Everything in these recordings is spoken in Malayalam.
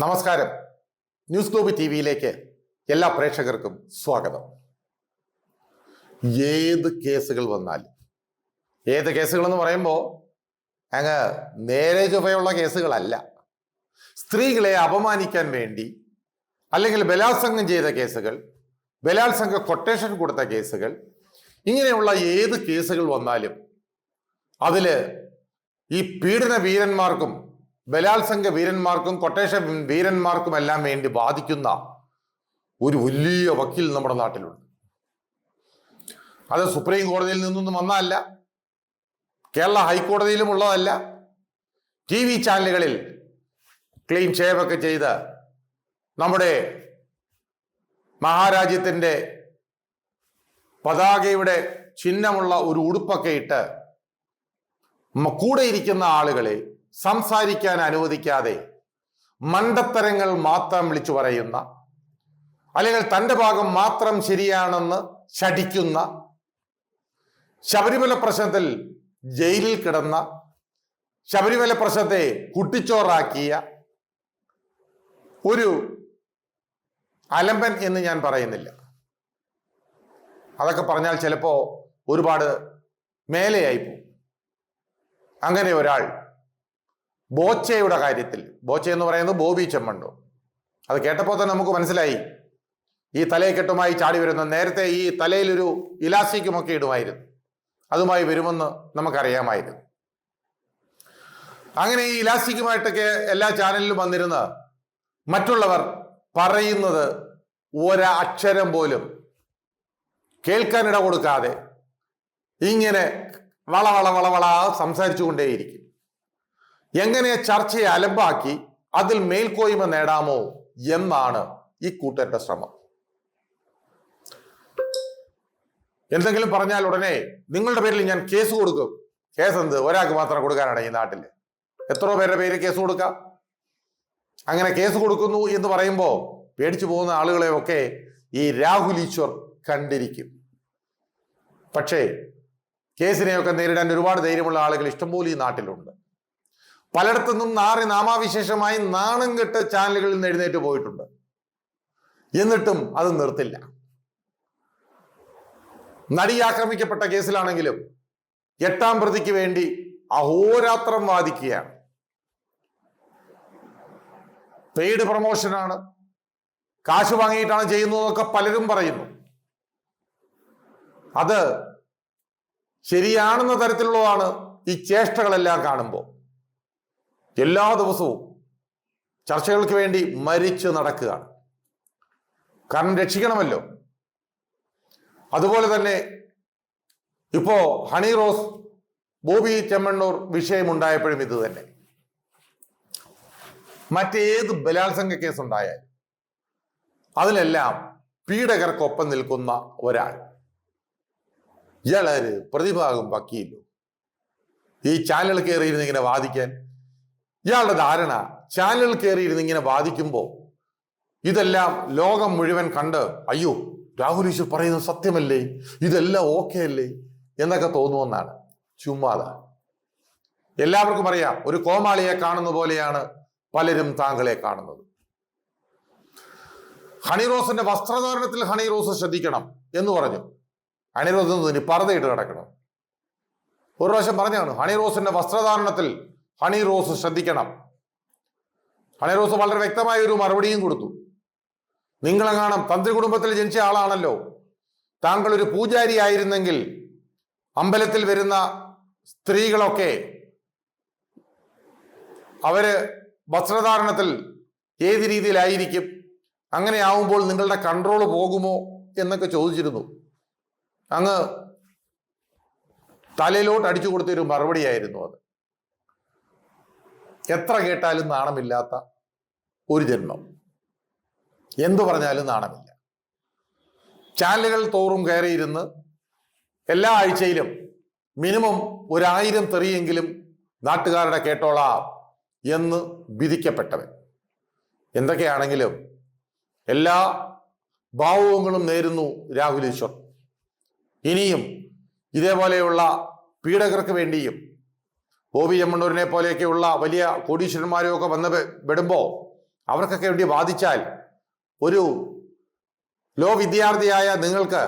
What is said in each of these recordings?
നമസ്കാരം. ന്യൂസ് ഗ്ലോബ് ടി വിയിലേക്ക് എല്ലാ പ്രേക്ഷകർക്കും സ്വാഗതം. ഏത് കേസുകൾ വന്നാലും ഏത് കേസുകൾ എന്ന് പറയുമ്പോൾ അങ്ങ് നേരെ ചുവയുള്ള കേസുകളല്ല. സ്ത്രീകളെ അപമാനിക്കാൻ വേണ്ടി അല്ലെങ്കിൽ ബലാത്സംഗം ചെയ്ത കേസുകൾ ബലാത്സംഗ കൊട്ടേഷൻ കൊടുത്ത കേസുകൾ ഇങ്ങനെയുള്ള ഏത് കേസുകൾ വന്നാലും അതിൽ ഈ പീഡന വീരന്മാർക്കും ബലാത്സംഗ വീരന്മാർക്കും കൊട്ടേഷൻ വീരന്മാർക്കും എല്ലാം വേണ്ടി ബാധിക്കുന്ന ഒരു വലിയ വക്കീൽ നമ്മുടെ നാട്ടിലുണ്ട്. അത് സുപ്രീം കോടതിയിൽ നിന്നൊന്നും വന്നതല്ല കേരള ഹൈക്കോടതിയിലും ഉള്ളതല്ല. ടി വി ചാനലുകളിൽ ക്ലീൻ ഷേവൊക്കെ ചെയ്ത് നമ്മുടെ മഹാരാജ്യത്തിന്റെ പതാകയുടെ ചിഹ്നമുള്ള ഒരു ഉടുപ്പൊക്കെ ഇട്ട് കൂടെ ഇരിക്കുന്ന ആളുകളെ സംസാരിക്കാൻ അനുവദിക്കാതെ മണ്ടത്തരങ്ങൾ മാത്രം വിളിച്ചു പറയുന്ന അല്ലെങ്കിൽ തന്റെ ഭാഗം മാത്രം ശരിയാണെന്ന് ശഠിക്കുന്ന ശബരിമല പ്രശ്നത്തിൽ ജയിലിൽ കിടന്ന ശബരിമല പ്രശ്നത്തെ കുട്ടിച്ചോറാക്കിയ ഒരു അലമ്പൻ എന്ന് ഞാൻ പറയുന്നില്ല. അതൊക്കെ പറഞ്ഞാൽ ചിലപ്പോ ഒരുപാട് മേലെയായി പോകും. അങ്ങനെ ഒരാൾ ബോച്ചയുടെ കാര്യത്തിൽ ബോച്ച എന്ന് പറയുന്നത് ബോബി ചെമ്മണ്ണു അത് കേട്ടപ്പോൾ തന്നെ നമുക്ക് മനസ്സിലായി. ഈ തലയെക്കെട്ടുമായി ചാടി വരുന്ന നേരത്തെ ഈ തലയിലൊരു ഇലാസ്റ്റിക്കുമൊക്കെ ഇടുമായിരുന്നു. അതുമായി വരുമെന്ന് നമുക്കറിയാമായിരുന്നു. അങ്ങനെ ഈ ഇലാസ്റ്റിക്കുമായിട്ടൊക്കെ എല്ലാ ചാനലിലും വന്നിരുന്ന് മറ്റുള്ളവർ പറയുന്നത് ഒരക്ഷരം പോലും കേൾക്കാനിട കൊടുക്കാതെ ഇങ്ങനെ വള വള വള വള സംസാരിച്ചു കൊണ്ടേയിരിക്കും എങ്ങനെ ചർച്ചയെ അലമ്പാക്കി അതിൽ മേൽക്കോയ്മ നേടാമോ എന്നാണ് ഈ കൂട്ടരുടെ ശ്രമം. എന്തെങ്കിലും പറഞ്ഞാൽ ഉടനെ നിങ്ങളുടെ പേരിൽ ഞാൻ കേസ് കൊടുക്കും. കേസ് എന്ത്? ഒരാൾക്ക് മാത്രം കൊടുക്കാനാണ് ഈ നാട്ടിൽ എത്രയോ പേരുടെ പേര് കേസ് കൊടുക്കാം. അങ്ങനെ കേസ് കൊടുക്കുന്നു എന്ന് പറയുമ്പോൾ പേടിച്ചു പോകുന്ന ആളുകളെ ഒക്കെ ഈ രാഹുൽ ഈശ്വർ കണ്ടിരിക്കും. പക്ഷേ കേസിനെയൊക്കെ നേരിടാൻ ഒരുപാട് ധൈര്യമുള്ള ആളുകൾ ഇഷ്ടംപോലെ ഈ നാട്ടിലുണ്ട്. പലയിടത്തുനിന്നും നാറി നാമാവിശേഷമായി നാണം കെട്ട ചാനലുകളിൽ നിന്ന് എഴുന്നേറ്റ് പോയിട്ടുണ്ട്. എന്നിട്ടും അത് നിർത്തില്ല. നടി ആക്രമിക്കപ്പെട്ട കേസിലാണെങ്കിലും എട്ടാം പ്രതിക്ക് വേണ്ടി അഹോരാത്രം വാദിക്കുകയാണ്. പെയ്ഡ് പ്രൊമോഷനാണ്. കാശ് വാങ്ങിയിട്ടാണ് ചെയ്യുന്നതെന്നൊക്കെ പലരും പറയുന്നു. അത് ശരിയാണെന്ന തരത്തിലുള്ളതാണ് ഈ ചേഷ്ടകളെല്ലാം കാണുമ്പോൾ. എല്ലാ ദിവസവും ചർച്ചകൾക്ക് വേണ്ടി മരിച്ചു നടക്കുകയാണ്. കാരണം രക്ഷിക്കണമല്ലോ. അതുപോലെ തന്നെ ഇപ്പോ ഹണി റോസ് ബോബി ചെമ്മണ്ണൂർ വിഷയമുണ്ടായപ്പോഴും ഇത് തന്നെ. മറ്റേത് ബലാത്സംഗ കേസ് ഉണ്ടായാലും അതിലെല്ലാം പീഡകർക്കൊപ്പം നിൽക്കുന്ന ഒരാൾ. ഇയാളാര് പ്രതിഭാഗം വക്കീലോ. ഈ ചാനൽ കയറിയിരുന്ന് ഇങ്ങനെ വാദിക്കാൻ ഇയാളുടെ ധാരണ ചാനൽ കയറിയിരുന്ന് ഇങ്ങനെ വാദിക്കുമ്പോൾ ഇതെല്ലാം ലോകം മുഴുവൻ കണ്ട് അയ്യോ രാഹുൽ ഈശ്വർ പറയുന്നത് സത്യമല്ലേ? ഇതെല്ലാം ഓക്കെ അല്ലേ എന്നൊക്കെ തോന്നുമെന്നാണ്. ചുമ്മാത. എല്ലാവർക്കും അറിയാം ഒരു കോമാളിയെ കാണുന്ന പോലെയാണ് പലരും താങ്കളെ കാണുന്നത്. ഹണിറോസിന്റെ വസ്ത്രധാരണത്തിൽ ഹണിറോസ് ശ്രദ്ധിക്കണം എന്ന് പറഞ്ഞു. ഹണിറോസ് ഇനി പർദ്ദയിട്ട് കിടക്കണം ഒരു പ്രാവശ്യം പറഞ്ഞാണ് ഹണിറോസിന്റെ വസ്ത്രധാരണത്തിൽ ഹണി റോസ് ശ്രദ്ധിക്കണം. ഹണി റോസ് വളരെ വ്യക്തമായ ഒരു മറുപടിയും കൊടുത്തു. നിങ്ങളെങ്ങാണം തന്ത്രി കുടുംബത്തിൽ ജനിച്ച ആളാണല്ലോ. താങ്കൾ ഒരു പൂജാരി ആയിരുന്നെങ്കിൽ അമ്പലത്തിൽ വരുന്ന സ്ത്രീകളൊക്കെ അവർ വസ്ത്രധാരണത്തിൽ ഏത് രീതിയിലായിരിക്കും? അങ്ങനെ ആവുമ്പോൾ നിങ്ങളുടെ കൺട്രോൾ പോകുമോ എന്നൊക്കെ ചോദിച്ചിരുന്നു. അങ്ങ് തലയിലോട്ട് അടിച്ചു കൊടുത്തൊരു മറുപടിയായിരുന്നു അത്. എത്ര കേട്ടാലും നാണമില്ലാത്ത ഒരു ജന്മം. എന്തു പറഞ്ഞാലും നാണമില്ല. ചാനലുകൾ തോറും കയറിയിരുന്ന് എല്ലാ ആഴ്ചയിലും മിനിമം ഒരായിരം തെറിയെങ്കിലും നാട്ടുകാരുടെ കേട്ടോളാം എന്ന് വിധിക്കപ്പെട്ടവൻ. എന്തൊക്കെയാണെങ്കിലും എല്ലാ ഭാവങ്ങളും നേരുന്നു രാഹുൽ ഈശ്വർ. ഇനിയും ഇതേപോലെയുള്ള പീഡകർക്ക് വേണ്ടിയും ബോബി എമ്മണ്ണൂരിനെ പോലെയൊക്കെയുള്ള വലിയ കോടീശ്വരന്മാരും ഒക്കെ വന്ന് വിടുമ്പോൾ അവർക്കൊക്കെ വേണ്ടി വാദിച്ചാൽ ഒരു ലോ വിദ്യാർത്ഥിയായ നിങ്ങൾക്ക്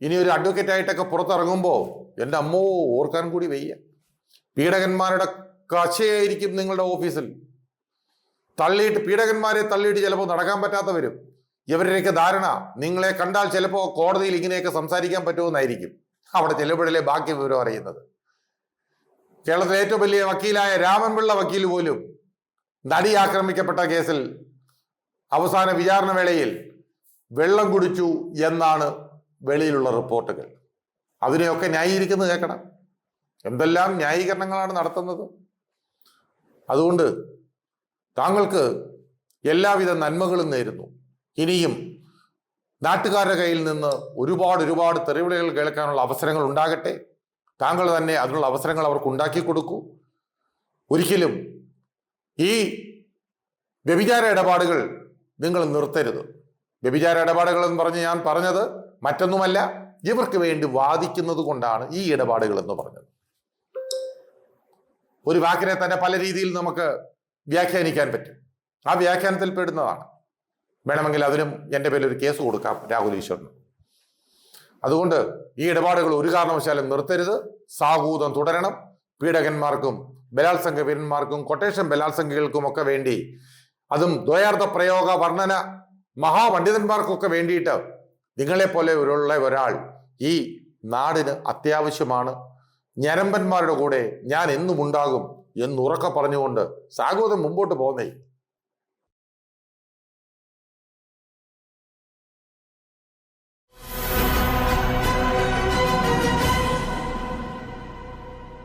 ഇനി ഒരു അഡ്വക്കേറ്റ് ആയിട്ടൊക്കെ പുറത്തിറങ്ങുമ്പോൾ എന്റെ അമ്മോ ഓർക്കാൻ കൂടി വയ്യ. പീഡകന്മാരുടെ കശയായിരിക്കും നിങ്ങളുടെ ഓഫീസിൽ. തള്ളിയിട്ട് പീഡകന്മാരെ തള്ളിയിട്ട് ചിലപ്പോൾ നടക്കാൻ പറ്റാത്തവരും. ഇവരുടെയൊക്കെ ധാരണ നിങ്ങളെ കണ്ടാൽ ചിലപ്പോൾ കോടതിയിൽ ഇങ്ങനെയൊക്കെ സംസാരിക്കാൻ പറ്റുമെന്നായിരിക്കും. അവിടെ ചെല്ലുമ്പോഴല്ലേ ബാക്കി വിവരം അറിയുന്നത്. കേരളത്തിലെ ഏറ്റവും വലിയ വക്കീലായ രാമൻപിള്ള വക്കീൽ പോലും നടി ആക്രമിക്കപ്പെട്ട കേസിൽ അവസാന വിചാരണ വേളയിൽ വെള്ളം കുടിച്ചു എന്നാണ് വെളിയിലുള്ള റിപ്പോർട്ടുകൾ. അതിനെയൊക്കെ ന്യായീകരിക്കുന്നത് കേൾക്കണം. എന്തെല്ലാം ന്യായീകരണങ്ങളാണ് നടത്തുന്നത്? അതുകൊണ്ട് താങ്കൾക്ക് എല്ലാവിധ നന്മകളും നേരുന്നു. ഇനിയും നാട്ടുകാരുടെ കയ്യിൽ നിന്ന് ഒരുപാട് ഒരുപാട് തെറിവിളികൾ കേൾക്കാനുള്ള അവസരങ്ങൾ ഉണ്ടാകട്ടെ. താങ്കൾ തന്നെ അതിനുള്ള അവസരങ്ങൾ അവർക്ക് ഉണ്ടാക്കി കൊടുക്കൂ. ഒരിക്കലും ഈ വ്യഭിചാര ഇടപാടുകൾ നിങ്ങൾ നിർത്തരുത്. വ്യഭിചാര ഇടപാടുകൾ എന്ന് പറഞ്ഞ് ഞാൻ പറഞ്ഞത് മറ്റൊന്നുമല്ല ഇവർക്ക് വേണ്ടി വാദിക്കുന്നത് കൊണ്ടാണ് ഈ ഇടപാടുകൾ എന്ന് പറഞ്ഞത്. ഒരു വാക്കിനെ തന്നെ പല രീതിയിൽ നമുക്ക് വ്യാഖ്യാനിക്കാൻ പറ്റും. ആ വ്യാഖ്യാനത്തിൽ പെടുന്നതാണ്. വേണമെങ്കിൽ അതിനും എന്റെ പേരിൽ ഒരു കേസ് കൊടുക്കാം രാഹുൽ ഈശ്വറിന്. അതുകൊണ്ട് ഈ ഇടപാടുകൾ ഒരു കാരണവശാലും നിർത്തരുത്. സാഹൂതം തുടരണം. പീഡകന്മാർക്കും ബലാത്സംഗ വീരന്മാർക്കും കൊട്ടേഷൻ ബലാത്സംഗികൾക്കും ഒക്കെ വേണ്ടി അതും ദ്വയാർത്ഥ പ്രയോഗ വർണന മഹാപണ്ഡിതന്മാർക്കൊക്കെ വേണ്ടിയിട്ട് നിങ്ങളെപ്പോലെ ഉള്ള ഒരാൾ ഈ നാടിന് അത്യാവശ്യമാണ്. ഞരമ്പന്മാരുടെ കൂടെ ഞാൻ എന്നും ഉണ്ടാകും എന്നുറക്കെ പറഞ്ഞുകൊണ്ട് സാഗോദം മുമ്പോട്ട് പോകുന്നേ